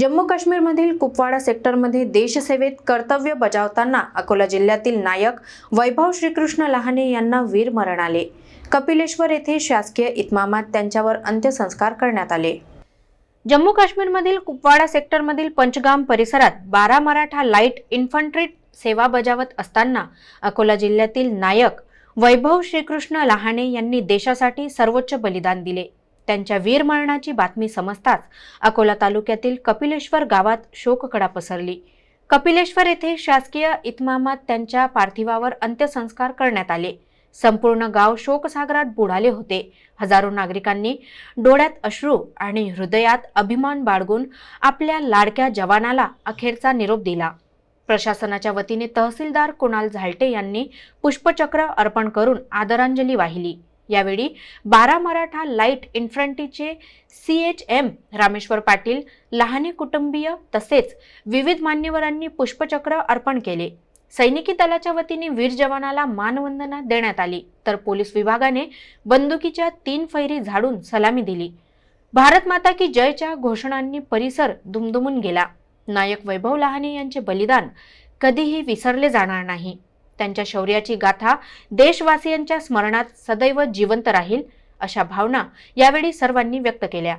जम्मू काश्मीरमधील कुपवाडा सेक्टरमध्ये देशसेवेत कर्तव्य बजावताना अकोला जिल्ह्यातील नायक वैभव श्रीकृष्ण लहाने यांना वीरमरण आले. कपिलेश्वर येथे शासकीय इतमामात त्यांच्यावर अंत्यसंस्कार करण्यात आले. जम्मू काश्मीरमधील कुपवाडा सेक्टरमधील पंचगाम परिसरात बारा मराठा लाइट इन्फंट्री सेवा बजावत असताना अकोला जिल्ह्यातील नायक वैभव श्रीकृष्ण लहाने यांनी देशासाठी सर्वोच्च बलिदान दिले. त्यांच्या वीरमरणाची बातमी समजताच अकोला तालुक्यातील कपिलेश्वर गावात शोककडा पसरली. कपिलेश्वर येथे शासकीय इतमामात त्यांच्या पार्थिवावर अंत्यसंस्कार करण्यात आले. संपूर्ण गाव शोकसागरात बुडाले होते. हजारो नागरिकांनी डोळ्यात अश्रू आणि हृदयात अभिमान बाळगून आपल्या लाडक्या जवानाला अखेरचा निरोप दिला. प्रशासनाच्या वतीने तहसीलदार कुणाल झालटे यांनी पुष्पचक्र अर्पण करून आदरांजली वाहिली. यावेळी बारा Maratha light इन्फ्रंटीचे C H M Rameshwar Patil Lahane कुटुंबीय तसेच विविध मान्यवरांनी पुष्पचक्र अर्पण केले. सैनिकी दलाच्या वतीने वीर जवानाला मानवंदना देण्यात आली. तर पोलीस विभागाने बंदुकीच्या तीन फैरी झाडून सलामी दिली. भारत माता की जयच्या घोषणांनी परिसर दुमदुमून गेला. नायक वैभव लहाने यांचे बलिदान कधीही विसरले जाणार नाही. त्यांच्या शौर्याची गाथा देशवासियांच्या स्मरणात सदैव जिवंत राहील अशा भावना यावेळी सर्वांनी व्यक्त केल्या.